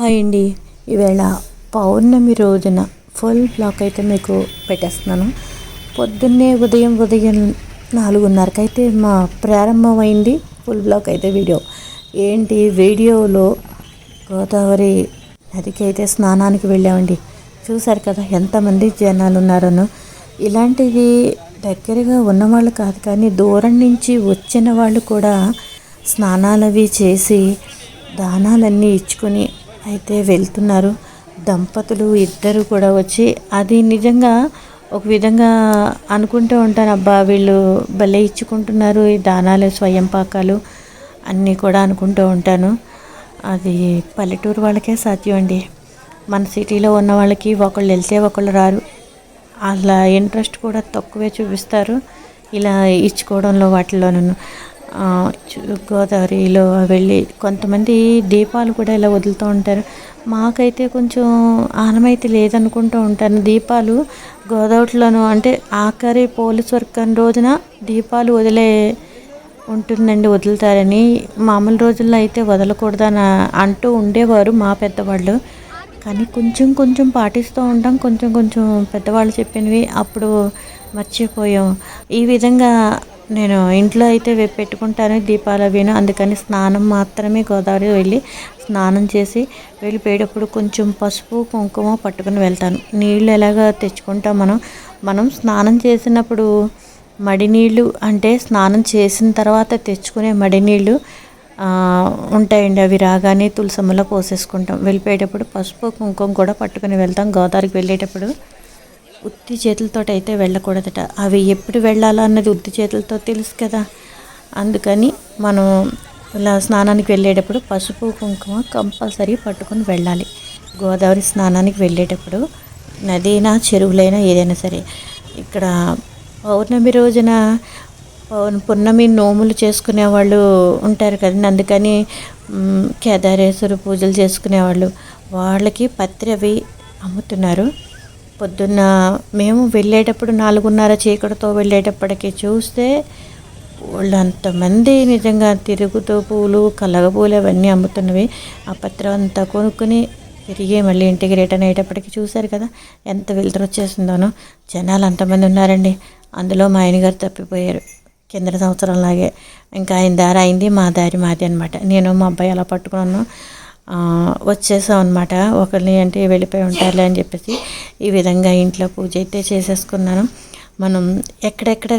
Hi అండి. ఈవేళ పౌర్ణమి రోజున ఫుల్ బ్లాక్ అయితే మీకు పెట్టేస్తున్నాను. పొద్దున్నే ఉదయం ఉదయం నాలుగున్నరకు అయితే మా ప్రారంభమైంది ఫుల్ బ్లాక్ అయితే వీడియో. ఏంటి వీడియోలో గోదావరి నదికి అయితే స్నానానికి వెళ్ళామండి. చూశారు కదా ఎంతమంది జనాలు ఉన్నారనో ఇలాంటివి దగ్గరగా ఉన్నవాళ్ళు కాదు కానీ దూరం నుంచి వచ్చిన వాళ్ళు కూడా స్నానాలు అవి చేసి దానాలన్నీ ఇచ్చుకొని అయితే వెళ్తున్నారు. దంపతులు ఇద్దరు కూడా వచ్చి అది నిజంగా ఒక విధంగా అనుకుంటూ ఉంటాను అబ్బా వీళ్ళు భలే ఇచ్చుకుంటున్నారు ఈ దానాలు స్వయం పాకాలు అన్నీ కూడా అనుకుంటూ ఉంటాను. అది పల్లెటూరు వాళ్ళకే సాధ్యం అండి. మన సిటీలో ఉన్న వాళ్ళకి ఒకళ్ళు వెళ్తే ఒకళ్ళు రారు. అలా ఇంట్రెస్ట్ కూడా తక్కువే చూపిస్తారు. ఇలా ఇచ్చుకోవడంలో వాటిలోనూ గోదావరిలో వెళ్ళి కొంతమంది దీపాలు కూడా ఇలా వదులుతూ ఉంటారు. మాకైతే కొంచెం ఆనమైతే లేదనుకుంటూ ఉంటాను. దీపాలు గోదావరిలోనూ అంటే ఆఖరి పోలీస్ వర్గం రోజున దీపాలు వదిలే ఉంటుందండి వదులుతారని. మామూలు రోజుల్లో అయితే వదలకూడదని అంటూ ఉండేవారు మా పెద్దవాళ్ళు. కానీ కొంచెం కొంచెం పాటిస్తూ ఉంటాం. కొంచెం కొంచెం పెద్దవాళ్ళు చెప్పినవి అప్పుడు మర్చిపోయాం. ఈ విధంగా నేను ఇంట్లో అయితే పెట్టుకుంటాను దీపాలు అవిను అందుకని స్నానం మాత్రమే గోదావరి వెళ్ళి స్నానం చేసి వెళ్ళిపోయేటప్పుడు కొంచెం పసుపు కుంకుమ పట్టుకుని వెళ్తాను. నీళ్ళు ఎలాగ తెచ్చుకుంటాం మనం? మనం స్నానం చేసినప్పుడు మడి నీళ్ళు అంటే స్నానం చేసిన తర్వాత తెచ్చుకునే మడి నీళ్ళు ఉంటాయండి. అవి రాగానే తులసమ్మలో పోసేసుకుంటాం. వెళ్ళిపోయేటప్పుడు పసుపు కుంకుమ కూడా పట్టుకుని వెళ్తాం గోదావరికి వెళ్ళేటప్పుడు. ఉత్తి చేతులతో అయితే వెళ్ళకూడదట. అవి ఎప్పుడు వెళ్ళాలా అన్నది ఉత్తి చేతులతో తెలుసు కదా. అందుకని మనం ఇలా స్నానానికి వెళ్ళేటప్పుడు పసుపు కుంకుమ కంపల్సరీ పట్టుకొని వెళ్ళాలి. గోదావరి స్నానానికి వెళ్ళేటప్పుడు నదీనా చెరువులైనా ఏదైనా సరే. ఇక్కడ పౌర్ణమి రోజున పౌర్ణ- పున్నమి నోములు చేసుకునే వాళ్ళు ఉంటారు కదండి. అందుకని కేదారేశ్వర పూజలు చేసుకునేవాళ్ళు వాళ్ళకి పత్రి అవి అమ్ముతున్నారు. పొద్దున్న మేము వెళ్ళేటప్పుడు నాలుగున్నర చీకటితో వెళ్ళేటప్పటికి చూస్తే వాళ్ళంతమంది నిజంగా తిరుగుతూ పూలు కలగపూలు అవన్నీ అమ్ముతున్నవి. ఆ పత్రం అంతా కొనుక్కుని తిరిగి మళ్ళీ ఇంటికి రిటర్న్ అయ్యేటప్పటికి చూశారు కదా ఎంత వెలుతురు వచ్చేసిందోనో. జనాలు అంతమంది ఉన్నారండి. అందులో మా ఆయనగారు తప్పిపోయారు. కింద సంవత్సరంలాగే. ఇంకా ఆయన దారి అయింది మా దారి మాది అనమాట నేను మా అబ్బాయి అలా పట్టుకున్నాను. వచ్చేసాం అనమాట ఒకరిని అంటే వెళ్ళిపోయి ఉంటారులే అని చెప్పేసి ఈ విధంగా ఇంట్లో పూజ అయితే చేసేసుకున్నాను. మనం ఎక్కడెక్కడ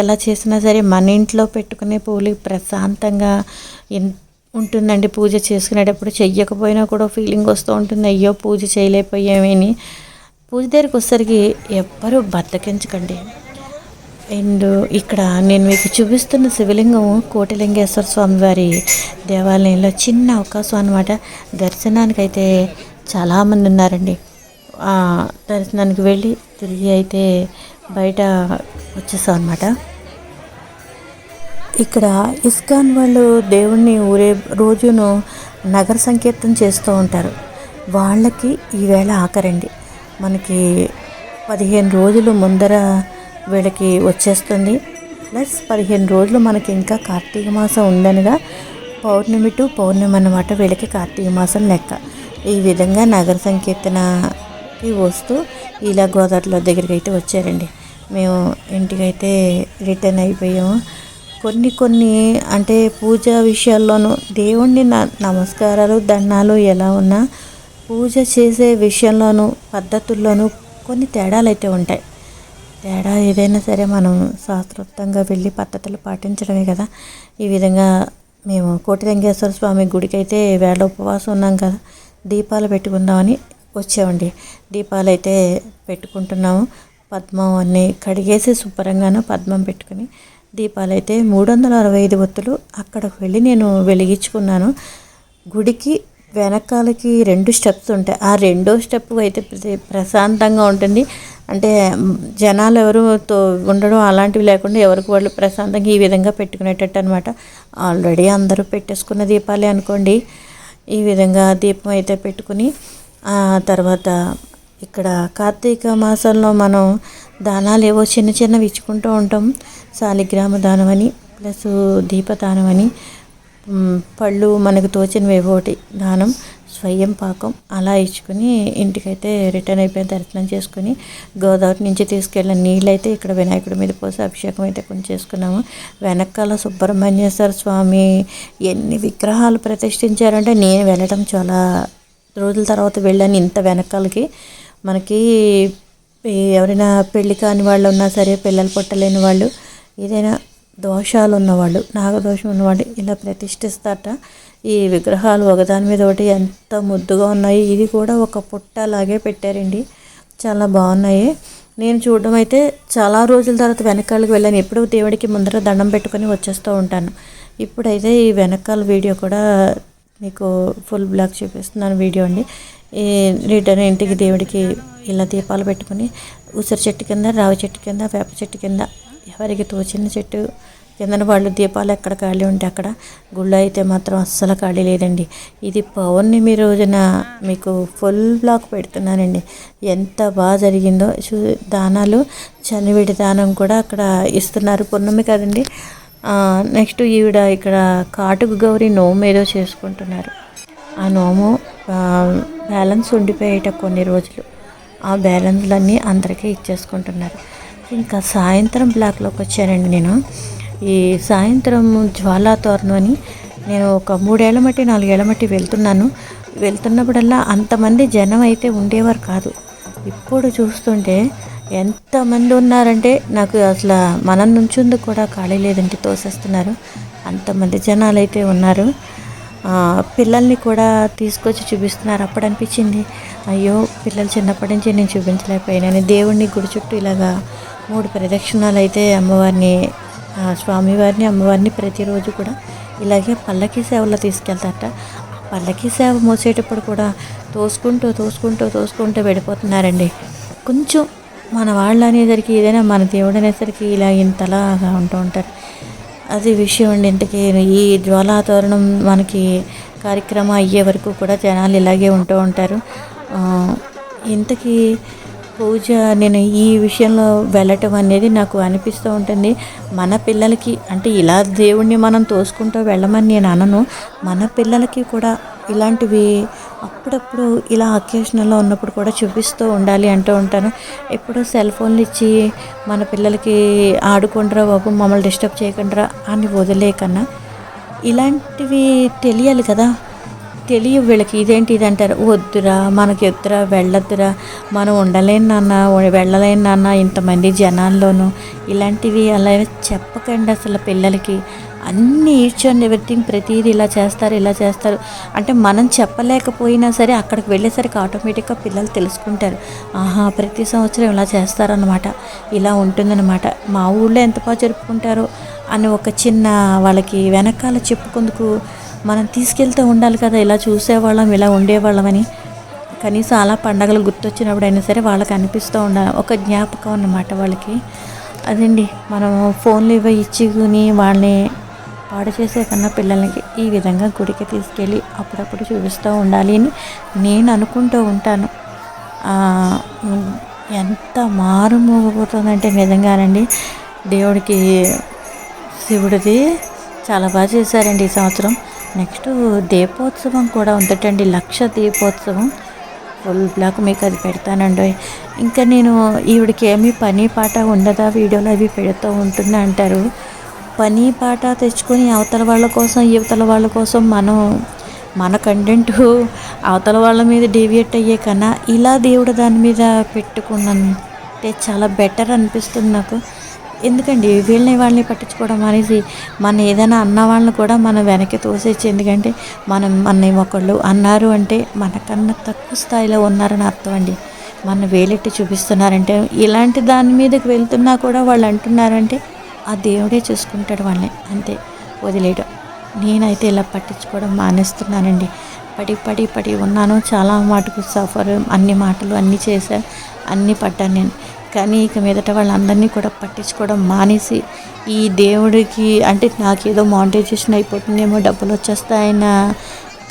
ఎలా చేసినా సరే మన ఇంట్లో పెట్టుకునే పూలు ప్రశాంతంగా ఉంటుందండి. పూజ చేసుకునేటప్పుడు చెయ్యకపోయినా కూడా ఫీలింగ్ వస్తూ ఉంటుంది. అయ్యో పూజ చేయలేకపోయామని. పూజ దగ్గరికి వచ్చేసరికి ఎవ్వరూ బద్దకించకండి. అండ్ ఇక్కడ నేను మీకు చూపిస్తున్న శివలింగం కోటిలింగేశ్వర స్వామి వారి దేవాలయంలో చిన్న అవకాశం అనమాట దర్శనానికి అయితే చాలామంది ఉన్నారండి. దర్శనానికి వెళ్ళి తిరిగి అయితే బయట వచ్చేసాం అనమాట ఇక్కడ ఇస్కాన్ వాళ్ళు దేవుణ్ణి ఊరే రోజును నగర సంకీర్తన చేస్తూ ఉంటారు. వాళ్ళకి ఈవేళ ఆఖరండి. మనకి పదిహేను రోజులు ముందర వీళ్ళకి వచ్చేస్తుంది. ప్లస్ పదిహేను రోజులు మనకి ఇంకా కార్తీక మాసం ఉందనగా పౌర్ణమి టు పౌర్ణమి అన్నమాట వీళ్ళకి కార్తీక మాసం లెక్క. ఈ విధంగా నగర సంకీర్తనకి వస్తూ ఇలా గోదావరిలో దగ్గరికి అయితే వచ్చారండి. మేము ఇంటికైతే రిటర్న్ అయిపోయాము. కొన్ని కొన్ని అంటే పూజ విషయాల్లోనూ దేవుణ్ణి న- నమస్కారాలు దండాలు ఎలా ఉన్నా పూజ చేసే విషయంలోనూ పద్ధతుల్లోనూ కొన్ని తేడాలు అయితే ఉంటాయి. తేడా ఏదైనా సరే మనం శాస్త్రోక్తంగా వెళ్ళి పద్ధతులు పాటించడమే కదా. ఈ విధంగా మేము కోటిలింగేశ్వర స్వామి గుడికి అయితే వేళ ఉపవాసం ఉన్నాం కదా. దీపాలు పెట్టుకుందామని వచ్చామండి. దీపాలు అయితే పెట్టుకుంటున్నాము. పద్మం అన్నీ కడిగేసి శుభ్రంగాను పద్మం పెట్టుకుని దీపాలు అయితే మూడు వందల అరవై ఐదు ఒత్తులు అక్కడికి వెళ్ళి నేను వెలిగించుకున్నాను. గుడికి వెనకాలకి రెండు స్టెప్స్ ఉంటాయి. ఆ రెండో స్టెప్ అయితే ప్రశాంతంగా ఉంటుంది. అంటే జనాలు ఎవరు తో ఉండడం అలాంటివి లేకుండా ఎవరికి వాళ్ళు ప్రశాంతంగా ఈ విధంగా పెట్టుకునేటట్టు అనమాట ఆల్రెడీ అందరూ పెట్టేసుకున్న దీపాలే అనుకోండి. ఈ విధంగా దీపం అయితే పెట్టుకుని ఆ తర్వాత ఇక్కడ కార్తీక మాసంలో మనం దానాలు ఏవో చిన్న చిన్నవి ఇచ్చుకుంటూ ఉంటాం. శాలిగ్రామ దానం అని ప్లస్ దీపదానం అని పళ్ళు మనకు తోచినవి ఒకటి దానం స్వయం పాకం అలా ఇచ్చుకుని ఇంటికైతే రిటర్న్ అయిపోయిన దర్శనం చేసుకుని గోదావరి నుంచి తీసుకెళ్ళిన నీళ్ళు అయితే ఇక్కడ వినాయకుడి మీద పోసి అభిషేకం అయితే కొంచెం చేసుకున్నాము. వెనకాల సుబ్రహ్మణ్యేశ్వర స్వామి ఎన్ని విగ్రహాలు ప్రతిష్ఠించారంటే నేను వెళ్ళడం చాలా రోజుల తర్వాత వెళ్ళాను ఇంత వెనకాలకి. మనకి ఎవరైనా పెళ్ళి కాని వాళ్ళు ఉన్నా సరే పిల్లలు పుట్టలేని వాళ్ళు ఏదైనా దోషాలు ఉన్నవాళ్ళు నాగదోషం ఉన్నవాళ్ళు ఇలా ప్రతిష్ఠిస్తారట. ఈ విగ్రహాలు ఒకదాని మీద ఒకటి ఎంత ముద్దుగా ఉన్నాయి ఇది కూడా ఒక పుట్ట లాగే పెట్టారండి. చాలా బాగున్నాయి. నేను చూడడం అయితే చాలా రోజుల తర్వాత వెనకాలకు వెళ్ళాను. ఎప్పుడు దేవుడికి ముందర దండం పెట్టుకొని వచ్చేస్తూ ఉంటాను. ఇప్పుడైతే ఈ వెనకాల వీడియో కూడా మీకు ఫుల్ బ్లాక్ చూపిస్తున్నాను వీడియో అండి. ఈ రిటర్న్ ఇంటికి దేవుడికి ఇలా దీపాలు పెట్టుకుని ఉసిరి చెట్టు కింద రావి చెట్టు కింద వేప చెట్టు కింద ఎవరికి తోచిన చెట్టు. కిందన వాళ్ళు దీపాలు ఎక్కడ ఖాళీ ఉంటే అక్కడ. గుళ్ళు అయితే మాత్రం అస్సలు ఖాళీ లేదండి. ఇది పౌర్ణమి రోజున మీకు ఫుల్ బ్లాక్ పెడుతున్నానండి. ఎంత బాగా జరిగిందో చూ దానాలు చనివిడి దానం కూడా అక్కడ ఇస్తున్నారు. పూర్ణమి కదండి. నెక్స్ట్ ఈవిడ ఇక్కడ కాటుకు గౌరి నోము ఏదో చేసుకుంటున్నారు. ఆ నోము బ్యాలెన్స్ ఉండిపోయేట కొన్ని రోజులు. ఆ బ్యాలెన్స్లన్నీ అందరికీ ఇచ్చేసుకుంటున్నారు. ఇంకా సాయంత్రం బ్లాక్లోకి వచ్చానండి నేను. ఈ సాయంత్రం జ్వాలా తోరణం అని నేను ఒక మూడేళ్ళ మట్టి నాలుగేళ్ళ మట్టి వెళ్తున్నాను. వెళ్తున్నప్పుడల్లా అంతమంది జనం అయితే ఉండేవారు కాదు. ఇప్పుడు చూస్తుంటే ఎంతమంది ఉన్నారంటే నాకు అసలు మనం నుంచుందుకు కూడా ఖాళీ లేదంటే తోసేస్తున్నారు. అంతమంది జనాలు అయితే ఉన్నారు. పిల్లల్ని కూడా తీసుకొచ్చి చూపిస్తున్నారు. అప్పుడు అనిపించింది అయ్యో పిల్లలు చిన్నప్పటి నుంచి నేను చూపించలేకపోయినాను దేవుడిని గుడి చుట్టూ ఇలాగా మూడు ప్రదక్షిణాలు అయితే అమ్మవారిని స్వామివారిని అమ్మవారిని ప్రతిరోజు కూడా ఇలాగే పల్లకి సేవలో తీసుకెళ్తారట. పల్లకి సేవ మోసేటప్పుడు కూడా తోసుకుంటూ తోసుకుంటూ తోసుకుంటూ వెళ్ళిపోతున్నారండి. కొంచెం మన వాళ్ళు అనేసరికి ఏదైనా మన దేవుడు అనేసరికి ఇలా ఇంతలాగా ఉంటూ ఉంటారు. అది విషయం అండి. ఇంతకీ ఈ జ్వాలాతోరణం మనకి కార్యక్రమం అయ్యే వరకు కూడా జనాలు ఇలాగే ఉంటూ ఉంటారు. ఇంతకీ పూజ నేను ఈ విషయంలో వెళ్ళటం అనేది నాకు అనిపిస్తూ ఉంటుంది. మన పిల్లలకి అంటే ఇలా దేవుణ్ణి మనం తోసుకుంటూ వెళ్ళమని నేను అనను. మన పిల్లలకి కూడా ఇలాంటివి అప్పుడప్పుడు ఇలా అకేషన్లో ఉన్నప్పుడు కూడా చూపిస్తూ ఉండాలి అంటూ ఉంటాను. ఎప్పుడు సెల్ ఫోన్లు ఇచ్చి మన పిల్లలకి ఆడుకుంటారా బాబు మమ్మల్ని డిస్టర్బ్ చేయకుండా అని వదిలేకన్నా ఇలాంటివి తెలియాలి కదా. తెలియ వీళ్ళకి. ఇదేంటి ఇది అంటారు వద్దురా మనకి వద్దురా వెళ్ళొద్దురా మనం ఉండలేని నాన్న వెళ్ళలేని నాన్న ఇంతమంది జనాల్లోనూ. ఇలాంటివి అలా చెప్పకండి అసలు పిల్లలకి. అన్ని ఈచ్ అండ్ ఎవ్రీథింగ్ ప్రతిదీ ఇలా చేస్తారు ఇలా చేస్తారు. అంటే మనం చెప్పలేకపోయినా సరే అక్కడికి వెళ్ళేసరికి ఆటోమేటిక్గా పిల్లలు తెలుసుకుంటారు. ఆహా ప్రతి సంవత్సరం ఇలా చేస్తారనమాట ఇలా ఉంటుందన్నమాట. మా ఊళ్ళో ఎంత బాగా జరుపుకుంటారో అని ఒక చిన్న వాళ్ళకి వెనకాల చెప్పుకుందుకు మనం తీసుకెళ్తూ ఉండాలి కదా ఇలా చూసేవాళ్ళం ఇలా ఉండేవాళ్ళమని. కనీసం అలా పండగలు గుర్తొచ్చినప్పుడు అయినా సరే వాళ్ళకి అనిపిస్తూ ఉండాలి ఒక జ్ఞాపకం అన్నమాట వాళ్ళకి. అదండి మనం ఫోన్లు ఇవ్వ ఇచ్చుకుని వాళ్ళని పాడు చేసే కన్నా పిల్లలకి ఈ విధంగా గుడికి తీసుకెళ్ళి అప్పుడప్పుడు చూపిస్తూ ఉండాలి అని నేను అనుకుంటూ ఉంటాను. ఎంత మారుమోగిపోతుందంటే నిజంగానండి దేవుడికి శివుడిది చాలా బాగా చేశారండి ఈ సంవత్సరం. నెక్స్ట్ దీపోత్సవం కూడా ఉందటండి లక్ష దీపోత్సవం. ఫుల్ బ్లాక్ మీకు అది పెడతానండి. ఇంకా నేను ఈవిడికి ఏమీ పని పాట ఉండదా వీడియోలు అవి పెడుతూ ఉంటుంది అంటారు. పని పాట తెచ్చుకొని అవతల వాళ్ళ కోసం యువతల వాళ్ళ కోసం మనం మన కంటెంట్ అవతల వాళ్ళ మీద డీవియేట్ అయ్యే కన్నా ఇలా దేవుడు దాని మీద పెట్టుకున్నంటే చాలా బెటర్ అనిపిస్తుంది నాకు. ఎందుకండి? వీళ్ళని వాళ్ళని పట్టించుకోవడం అనేసి మన ఏదైనా అన్న వాళ్ళని కూడా మనం వెనక్కి తోసేచ్చి ఎందుకంటే మనం మన ఒకళ్ళు అన్నారు అంటే మనకన్నా తక్కువ స్థాయిలో ఉన్నారని అర్థం అండి. మన వేలెట్టి చూపిస్తున్నారంటే ఇలాంటి దాని మీదకి వెళ్తున్నా కూడా వాళ్ళు అంటున్నారంటే ఆ దేవుడే చూసుకుంటాడు వాళ్ళని. అంతే. వదిలేయడం. నేనైతే ఇలా పట్టించుకోవడం మానేస్తున్నానండి. పడి పడి పడి ఉన్నాను. చాలా మాటకు సఫర్ అన్ని మాటలు అన్నీ చేశా. అన్నీ పడ్డాను నేను. కానీ ఇక మీదట వాళ్ళందరినీ కూడా పట్టించుకోవడం మానేసి ఈ దేవుడికి అంటే నాకేదో మానిటైజేషన్ అయిపోతుందేమో డబ్బులు వచ్చేస్తాయన్న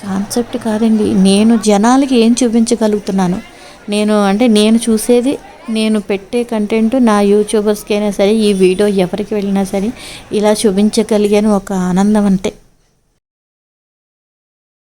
కాన్సెప్ట్ కాదండి. నేను జనాలకి ఏం చూపించగలుగుతున్నాను? నేను అంటే నేను చూసేది నేను పెట్టే కంటెంట్ నా యూట్యూబర్స్కి అయినా సరే ఈ వీడియో ఎవరికి వెళ్ళినా సరే ఇలా చూపించగలిగాను ఒక ఆనందం అంతే.